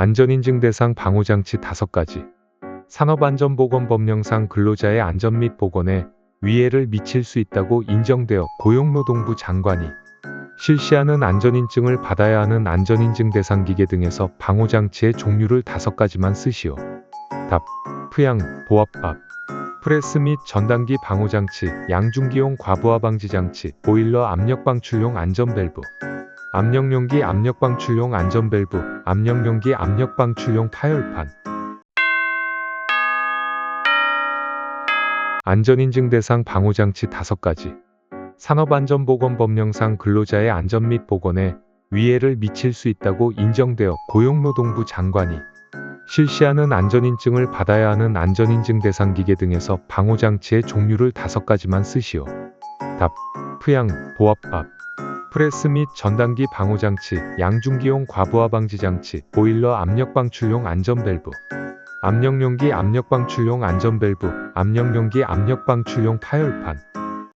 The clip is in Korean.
안전인증 대상 방호장치 5가지. 산업안전보건법령상 근로자의 안전 및 보건에 위해를 미칠 수 있다고 인정되어 고용노동부 장관이 실시하는 안전인증을 받아야 하는 안전인증 대상 기계 등에서 방호장치의 종류를 5가지만 쓰시오. 답. 프양, 보압밥. 프레스 및 전단기 방호장치, 양중기용 과부하 방지 장치, 보일러 압력 방출용 안전 밸브. 압력용기 압력 방출용 안전 밸브, 압력용기 압력 방출용 파열판. 안전인증 대상 방호장치 5가지. 산업안전보건법령상 근로자의 안전 및 보건에 위해를 미칠 수 있다고 인정되어 고용노동부 장관이 실시하는 안전인증을 받아야 하는 안전인증 대상 기계 등에서 방호장치의 종류를 5가지만 쓰시오. 답. 프양, 보압밥. 프레스 및 전단기 방호장치, 양중기용 과부하 방지 장치, 보일러 압력 방출용 안전 밸브. 압력용기 압력 방출용 안전 밸브, 압력용기 압력 방출용 파열판.